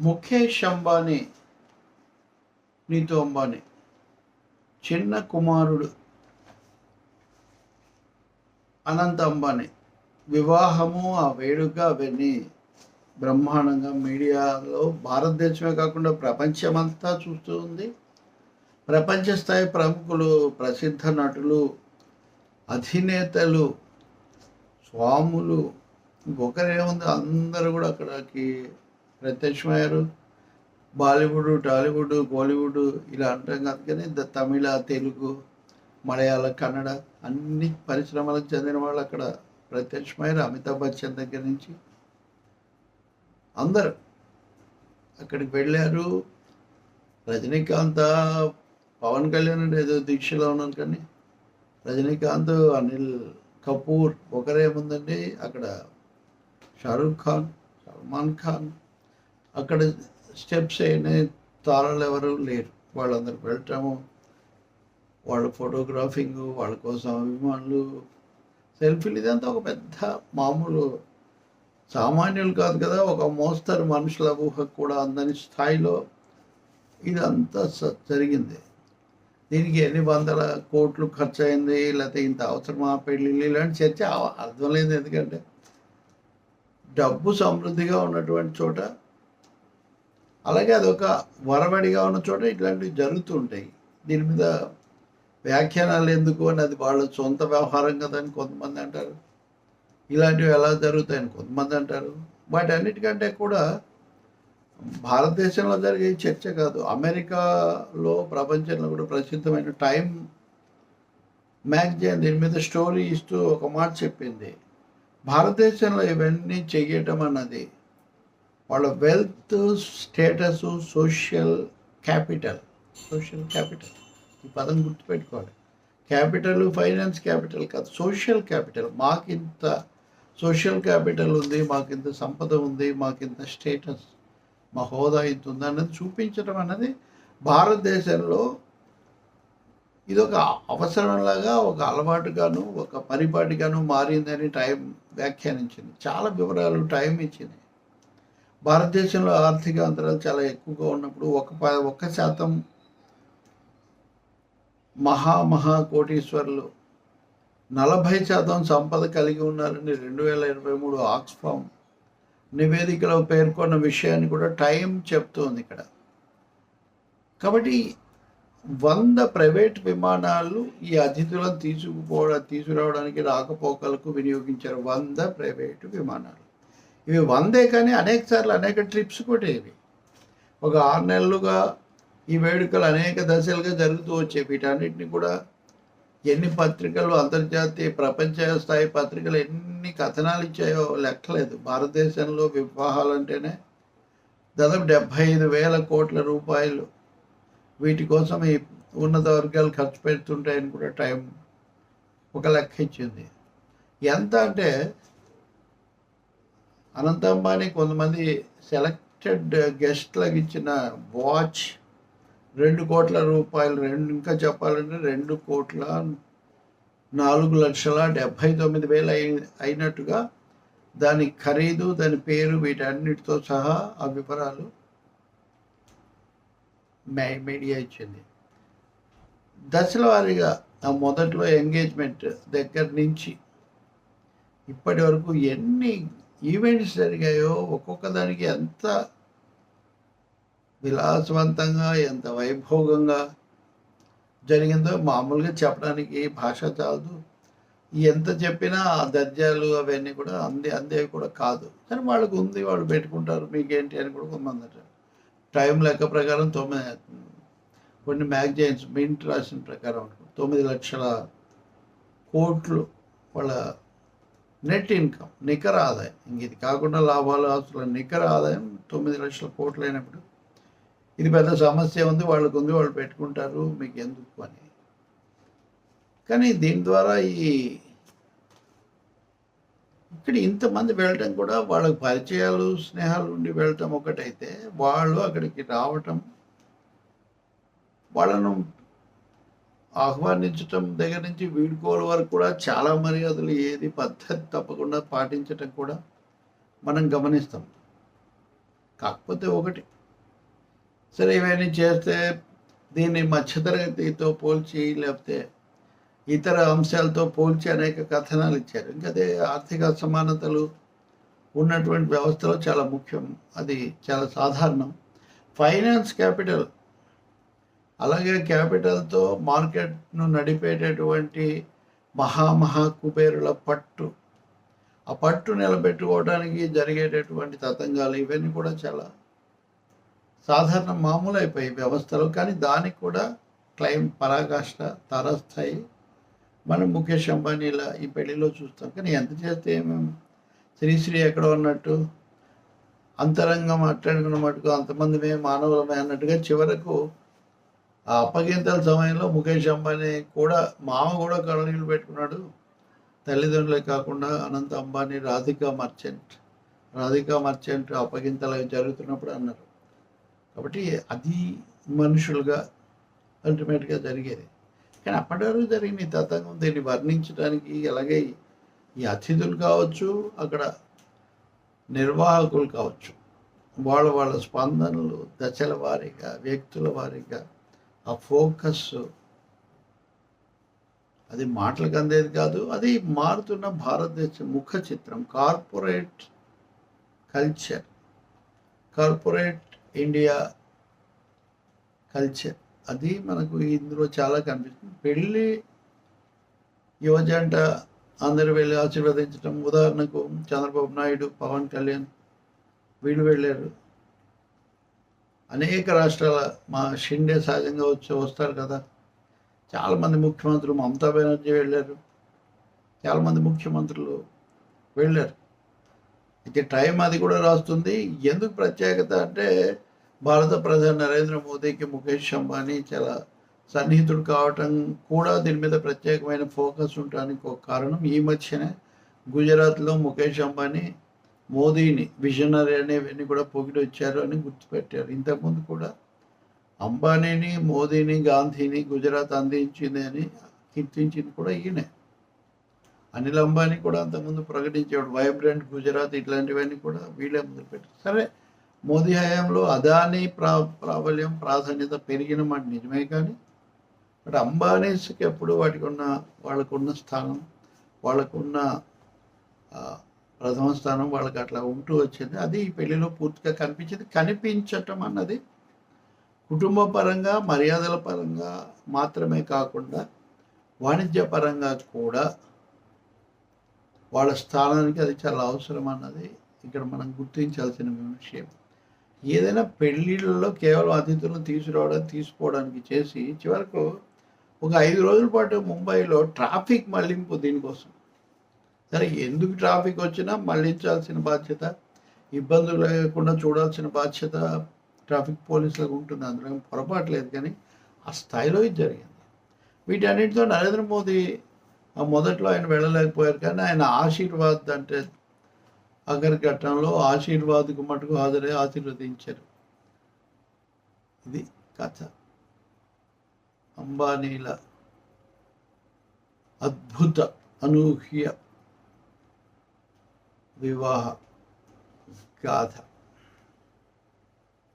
ముఖేష్ అంబానీ నీతు అంబానీ. చిన్న కుమారుడు అనంత అంబానీ. వివాహము ఆ వేడుక అవన్నీ బ్రహ్మాండంగా మీడియాలో భారతదేశమే కాకుండా ప్రపంచమంతా చూస్తూ ఉంది. ప్రపంచ స్థాయి ప్రముఖులు ప్రసిద్ధ నటులు అధినేతలు స్వాములు ఒకరేముంది అందరూ కూడా అక్కడికి ప్రత్యక్షమయ్యారు. బాలీవుడ్ టాలీవుడ్ కోలీవుడ్ ఇలా అంటాం అందుకని కానీ ద తమిళ తెలుగు మలయాళ కన్నడ అన్ని పరిశ్రమలకు చెందిన వాళ్ళు అక్కడ ప్రత్యక్షమయ్యారు. అమితాబ్ బచ్చన్ దగ్గర నుంచి అందరు అక్కడికి వెళ్ళారు. రజనీకాంత్ పవన్ కళ్యాణ్ అంటే ఏదో దీక్షలో ఉన్నాను కానీ రజనీకాంత్ అనిల్ కపూర్ ఒకరేముందండి అక్కడ షారూఖ్ ఖాన్ సల్మాన్ ఖాన్ అక్కడ స్టెప్స్ అయిన తారలు ఎవరు లేరు. వాళ్ళందరూ వెళ్ళటము వాళ్ళ ఫోటోగ్రాఫింగ్ వాళ్ళ కోసం అభిమానులు సెల్ఫీలు ఇదంతా ఒక పెద్ద మామూలు సామాన్యులు కాదు కదా ఒక మోస్తరు మనుషుల ఊహకు కూడా అందని స్థాయిలో ఇదంతా స- జరిగింది. దీనికి ఎన్ని వందల కోట్లు ఖర్చు అయింది లేకపోతే ఇంత అవసరమా పెళ్ళిళ్ళు ఇలాంటి చర్చ అర్థం లేదు ఎందుకంటే డబ్బు సమృద్ధిగా ఉన్నటువంటి చోట అలాగే అదొక వరవడిగా ఉన్న చోట ఇట్లాంటివి జరుగుతూ ఉంటాయి. దీని మీద వ్యాఖ్యానాలు ఎందుకు అని అది వాళ్ళ సొంత వ్యవహారం కదని కొంతమంది అంటారు. ఇలాంటివి ఎలా జరుగుతాయని కొంతమంది అంటారు. వాటన్నిటికంటే కూడా భారతదేశంలో జరిగే చర్చ కాదు అమెరికాలో ప్రపంచంలో కూడా ప్రసిద్ధమైన టైం మ్యాగజైన్ దీని మీద స్టోరీ ఇస్తూ ఒక మాట చెప్పింది. భారతదేశంలో ఇవన్నీ చెయ్యటం అన్నది వాళ్ళ wealth status social capital social capital ఈ పదం గుర్తుపెట్టుకోవాలి క్యాపిటల్ ఫైనాన్స్ క్యాపిటల్ కాదు సోషల్ క్యాపిటల్ మాకింత సోషల్ క్యాపిటల్ ఉంది మాకింత సంపద ఉంది మాకింత స్టేటస్ మా హోదా ఇంత ఉంది అన్నది చూపించడం అన్నది భారతదేశంలో ఇది ఒక అవసరంలాగా ఒక అలవాటుగాను ఒక పరిపాటిగాను మారిందని టైం వ్యాఖ్యానించింది. చాలా వివరాలు టైం ఇచ్చింది. భారతదేశంలో ఆర్థిక అంతరాలు చాలా ఎక్కువగా ఉన్నప్పుడు ఒక ప ఒక్క శాతం మహా మహా కోటీశ్వరులు నలభై శాతం సంపద కలిగి ఉన్నారని రెండు వేల ఇరవై మూడు ఆక్స్ఫామ్ నివేదికలో పేర్కొన్న విషయాన్ని కూడా టైం చెప్తోంది ఇక్కడ. కాబట్టి వంద ప్రైవేట్ విమానాలు ఈ అతిథులను తీసుకుపోవడం తీసుకురావడానికి రాకపోకలకు వినియోగించారు వంద ప్రైవేటు విమానాలు. ఇవి వందే కానీ అనేక సార్లు అనేక ట్రిప్స్ కూడా ఇవి ఒక ఆరు నెలలుగా ఈ వేడుకలు అనేక దశలుగా జరుగుతూ వచ్చాయి వీటన్నిటిని కూడా ఎన్ని పత్రికలు అంతర్జాతీయ ప్రపంచ స్థాయి పత్రికలు ఎన్ని కథనాలు ఇచ్చాయో లెక్కలేదు. భారతదేశంలో వివాహాలు అంటేనే దాదాపు డెబ్భై ఐదు వేల కోట్ల రూపాయలు. వీటి కోసం ఈ ఉన్నత వర్గాలు ఖర్చు పెడుతుంటాయని కూడా టైం ఒక లెక్క ఇచ్చింది. ఎంత అంటే అనంతంబాని కొంతమంది సెలెక్టెడ్ గెస్ట్లకు ఇచ్చిన వాచ్ రెండు కోట్ల రూపాయలు రెండు ఇంకా చెప్పాలంటే రెండు కోట్ల నాలుగు లక్షల డెబ్భై తొమ్మిది వేలు అయి అయినట్టుగా దాని ఖరీదు దాని పేరు వీటన్నిటితో సహా ఆ వివరాలు మీడియా ఇచ్చింది. దశల వారీగా ఆ మొదట్లో ఎంగేజ్మెంట్ దగ్గర నుంచి ఇప్పటి వరకు ఎన్ని ఈవెంట్స్ జరిగాయో ఒక్కొక్క దానికి ఎంత విలాసవంతంగా ఎంత వైభోగంగా జరిగిందో మామూలుగా చెప్పడానికి భాష చాలదు. ఎంత చెప్పినా ఆ దర్జాలు అవన్నీ కూడా అందే అందేవి కూడా కాదు. కానీ వాళ్ళకు ఉంది వాళ్ళు పెట్టుకుంటారు. మీకేంటి అని కూడా కొంతమంది అంటారు. టైం లెక్క ప్రకారం తొమ్మిది కొన్ని మ్యాగజైన్స్ మింట్ రాసిన ప్రకారం తొమ్మిది లక్షల కోట్లు వాళ్ళ నెట్ ఇన్కమ్ నికర ఆదాయం. ఇంక ఇది కాకుండా లాభాలు ఆస్తుల నికర ఆదాయం తొమ్మిది లక్షల కోట్లు అయినప్పుడు. ఇది పెద్ద సమస్య ఉంది వాళ్ళకు ఉంది వాళ్ళు పెట్టుకుంటారు మీకు ఎందుకు అని. కానీ దీని ద్వారా ఈ ఇక్కడ ఇంతమంది వెళ్ళటం కూడా వాళ్ళకి పరిచయాలు స్నేహాలు ఉండి వెళ్ళటం ఒకటైతే వాళ్ళు అక్కడికి రావటం వాళ్ళను ఆహ్వానించటం దగ్గర నుంచి వీడుకోవడం వరకు కూడా చాలా మర్యాదలు ఏది పద్ధతి తప్పకుండా పాటించటం కూడా మనం గమనిస్తాం. కాకపోతే ఒకటి సరే ఇవన్నీ చేస్తే దీన్ని మధ్యతరగతితో పోల్చి లేకపోతే ఇతర అంశాలతో పోల్చి అనేక కథనాలు ఇచ్చారు. ఇంకా అదే ఆర్థిక అసమానతలు ఉన్నటువంటి వ్యవస్థలో చాలా ముఖ్యం. అది చాలా సాధారణం. ఫైనాన్స్ క్యాపిటల్ అలాగే క్యాపిటల్తో మార్కెట్ను నడిపేటటువంటి మహామహా కుబేరుల పట్టు. ఆ పట్టు నిలబెట్టుకోవడానికి జరిగేటటువంటి తతంగాలు ఇవన్నీ కూడా చాలా సాధారణ మామూలు అయిపోయాయి వ్యవస్థలు కానీ దానికి కూడా క్లైమ్ పరాకాష్ట తారాస్థాయి. మనం ముఖేష్ అంబానీల ఈ పెళ్ళిలో చూస్తాం కానీ ఎంత చేస్తే ఏమేమి శ్రీశ్రీ ఎక్కడ ఉన్నట్టు అంతరంగం అట్టడుకున్న మటుకు అంతమంది మేము మానవులమే అన్నట్టుగా చివరకు ఆ అప్పగింతల సమయంలో ముఖేష్ అంబానీ కూడా మామ కూడా కళనీళ్ళు పెట్టుకున్నాడు. తల్లిదండ్రులే కాకుండా అనంత అంబానీ రాధికా మర్చెంట్ రాధికా మర్చెంట్ అప్పగింతలు అవి జరుగుతున్నప్పుడు అన్నారు. కాబట్టి అది మనుషులుగా అల్టిమేట్గా జరిగేది. కానీ అప్పటి వరకు జరిగిన తతంగం దీన్ని వర్ణించడానికి అలాగే ఈ అతిథులు కావచ్చు అక్కడ నిర్వాహకులు కావచ్చు వాళ్ళ వాళ్ళ స్పందనలు దశల వారీగా వ్యక్తుల వారీగా ఆ ఫోకస్ అది మాటలకు అందేది కాదు అది మారుతున్న భారతదేశ ముఖ చిత్రం corporate culture corporate India culture. అది మనకు ఇందులో చాలా కనిపిస్తుంది. పెళ్ళి యువజంట అందరూ వెళ్ళి ఆశీర్వదించడం ఉదాహరణకు చంద్రబాబు నాయుడు పవన్ కళ్యాణ్ వీళ్ళు వెళ్ళారు. అనేక రాష్ట్రాల మా షిండే సహజంగా వచ్చి వస్తారు కదా. చాలామంది ముఖ్యమంత్రులు మమతా బెనర్జీ వెళ్ళారు. చాలామంది ముఖ్యమంత్రులు వెళ్ళారు. అయితే టైం అది కూడా రాస్తుంది. ఎందుకు ప్రత్యేకత అంటే భారత ప్రధాని నరేంద్ర మోదీకి ముఖేష్ అంబానీ చాలా సన్నిహితుడు కావటం కూడా దీని మీద ప్రత్యేకమైన ఫోకస్ ఉండడానికి ఒక కారణం. ఈ మధ్యనే గుజరాత్లో ముఖేష్ అంబానీ మోదీని విజనరీ అనేవన్నీ కూడా పొగిడి వచ్చారు అని గుర్తుపెట్టారు. ఇంతకుముందు కూడా అంబానీని మోదీని గాంధీని గుజరాత్ అందించింది అని కీర్తించింది కూడా ఈయనే. అనిల్ అంబానీ కూడా అంతకుముందు ప్రకటించాడు వైబ్రెంట్ గుజరాత్ ఇట్లాంటివన్నీ కూడా వీళ్ళే మొదలుపెట్టారు సరే మోదీ హయాంలో అదానీ ప్రా ప్రాబల్యం ప్రాధాన్యత పెరిగిన మాట నిజమే కానీ బట్ అంబానీస్కి ఎప్పుడు వాటికి ఉన్న వాళ్ళకున్న స్థానం వాళ్ళకున్న ప్రథమ స్థానం వాళ్ళకి అట్లా ఉంటూ వచ్చింది. అది ఈ పెళ్ళిలో పూర్తిగా కనిపించింది. కనిపించటం అన్నది కుటుంబ పరంగా మర్యాదల పరంగా మాత్రమే కాకుండా వాణిజ్య పరంగా కూడా వాళ్ళ స్థానానికి అది చాలా అవసరం అన్నది ఇక్కడ మనం గుర్తించాల్సిన విషయం. ఏదైనా పెళ్ళిళ్ళలో కేవలం అతిథులను తీసుకురావడం తీసుకోవడానికి చేసి చివరకు ఒక ఐదు రోజుల పాటు ముంబైలో ట్రాఫిక్ మళ్ళింపు దీనికోసం. సరే ఎందుకు ట్రాఫిక్ వచ్చినా మళ్ళించాల్సిన బాధ్యత ఇబ్బందులు లేకుండా చూడాల్సిన బాధ్యత ట్రాఫిక్ పోలీసులకు ఉంటుంది. అందులో పొరపాటు లేదు. కానీ ఆ స్థాయిలో ఇది జరిగింది. వీటన్నిటితో నరేంద్ర మోదీ ఆ మొదట్లో ఆయన వెళ్ళలేకపోయారు. కానీ ఆయన ఆశీర్వాద్ అంటే అగర్ ఘట్టంలో ఆశీర్వాద్కు మటుకు హాజరై ఆశీర్వదించారు. ఇది కథ. అంబానీల అద్భుత అనూహ్య विवाह का था